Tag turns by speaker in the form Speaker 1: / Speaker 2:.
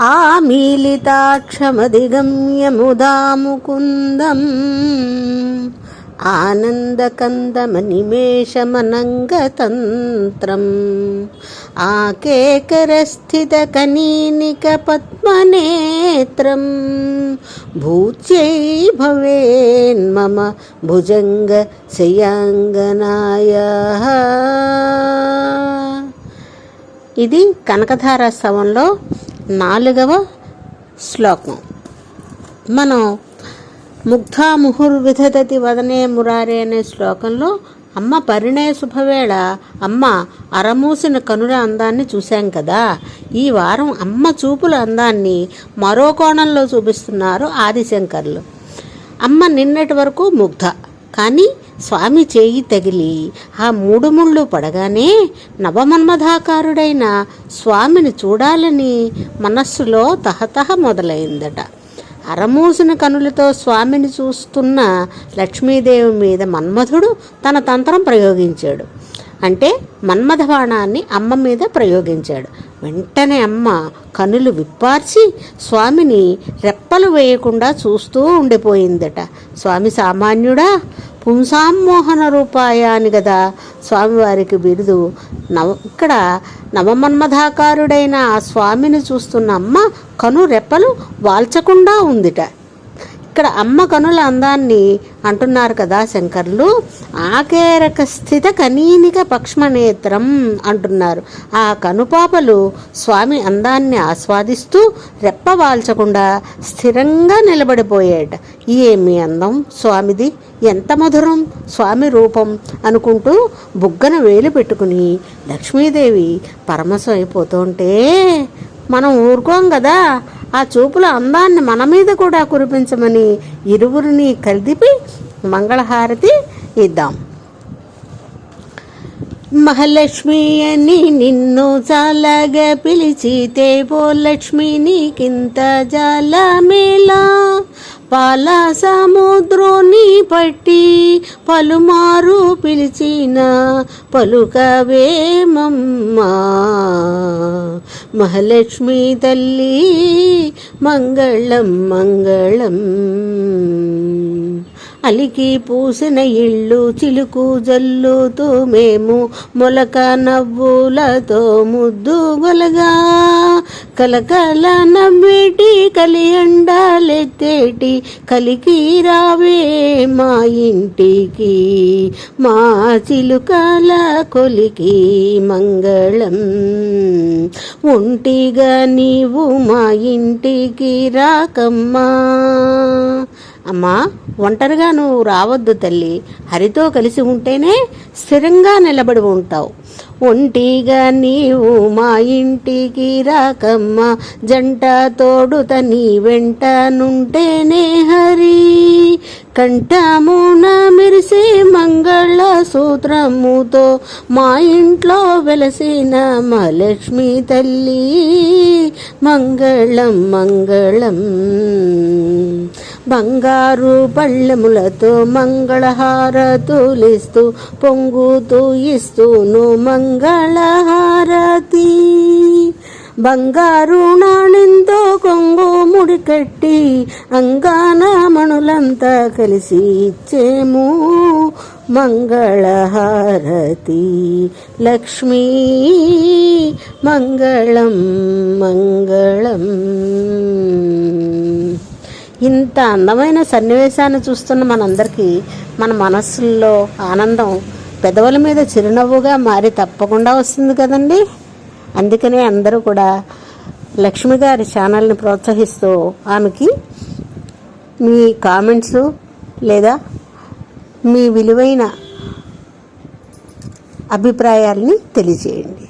Speaker 1: ఆమీలితాక్షమధిగమ్య ముదా ముకుందం ఆనందకందమనిమేషమనంగతంత్రం ఆకేకరస్థితకనీనికపద్మనేత్రం భూత్యై భవేన్మమ భుజంగ శయాంగనాయ. ఇది కనకధార స్తవంలో నాలుగవ శ్లోకం. మనం ముగ్ధా ముహుర్విధదతి వదనే మురారే అనే శ్లోకంలో అమ్మ పరిణయ శుభవేళ అమ్మ అరమూసిన కనుల అందాన్ని చూశాం కదా. ఈ వారం అమ్మ చూపుల అందాన్ని మరో కోణంలో చూపిస్తున్నారు ఆదిశంకర్లు. అమ్మ నిన్నటి వరకు ముగ్ధ కానీ స్వామి చేయి తగిలి ఆ మూడు ముళ్ళు పడగానే నవమన్మధాకారుడైన స్వామిని చూడాలని మనస్సులో తహతహ మొదలైందట. అరమూసిన కనులతో స్వామిని చూస్తున్న లక్ష్మీదేవి మీద మన్మధుడు తన తంత్రం ప్రయోగించాడు. అంటే మన్మథ బాణాన్ని అమ్మ మీద ప్రయోగించాడు. వెంటనే అమ్మ కనులు విప్పార్చి స్వామిని రెప్పలు వేయకుండా చూస్తూ ఉండిపోయిందట. స్వామి సామాన్యుడా పుంసామోహన రూపాయ అని కదా స్వామివారికి బిరుదు. నవ ఇక్కడ నవమన్మధాకారుడైన ఆ స్వామిని చూస్తున్న అమ్మ కను రెప్పలు వాల్చకుండా ఉందిట. ఇక్కడ అమ్మ కనుల అందాన్ని అంటున్నారు కదా శంకర్లు. ఆకేరక స్థిత కనీనిక పక్ష్మనేత్రం అంటున్నారు. ఆ కనుపాపలు స్వామి అందాన్ని ఆస్వాదిస్తూ రెప్పవాల్చకుండా స్థిరంగా నిలబడిపోయాట. ఏమి అందం స్వామిది? ఎంత మధురం స్వామి రూపం అనుకుంటూ బుగ్గన వేలు పెట్టుకుని లక్ష్మీదేవి పరమశం అయిపోతుంటే మనం ఊరుకోం కదా. ఆ చూపుల అందాన్ని మన మీద కూడా కురిపించమని ఇరువురిని కలిపి మంగళహారతి ఇద్దాం. మహాలక్ష్మి అని నిన్ను చాలాగా పిలిచితే ఓ లక్ష్మి నీకింత జాల మేళా పాల సముద్రుని పట్టి పలుమారు పిలిచిన పలుకవేమమ్మా మహాలక్ష్మి తల్లి మంగళం మంగళం. అలికి పూసిన ఇళ్ళు చిలుకు జల్లుతూ మేము మొలక నవ్వులతో ముద్దు గొలగా. కలకల నవ్వేటి కలియండాలెత్తేటి కలికి రావే మా ఇంటికి. మా చిలుకల కొలికి మంగళం. ఒంటిగా నీవు మా ఇంటికి రాకమ్మా. అమ్మా ఒంటరిగా నువ్వు రావద్దు తల్లి. హరితో కలిసి ఉంటేనే స్థిరంగా నిలబడి ఉంటావు. ఒంటిగా నీవు మా ఇంటికి రాకమ్మ జంట తోడుత నీ వెంట నుంటేనే హరి. కంఠమున మెరిసే మంగళ సూత్రముతో మా ఇంట్లో వెలసిన మా లక్ష్మి తల్లి. మంగళం మంగళం. బంగారు పళ్ళెములతో మంగళహారతులిస్తూ పొంగుతూ ఇస్తూను మంగళహారతి. బంగారు నాణెంతో కొంగు ముడికట్టి అంగాన మణులంతా కలిసి ఇచ్చేము మంగళహారతి. లక్ష్మీ మంగళం మంగళం. ఇంత అందమైన సన్నివేశాన్ని చూస్తున్న మనందరికీ మన మనస్సుల్లో ఆనందం పెదవుల మీద చిరునవ్వుగా మారి తప్పకుండా వస్తుంది కదండి. అందుకనే అందరూ కూడా లక్ష్మి గారి ఛానల్ని ప్రోత్సహిస్తూ ఆమెకి మీ కామెంట్స్ లేదా మీ విలువైన అభిప్రాయాల్ని తెలియజేయండి.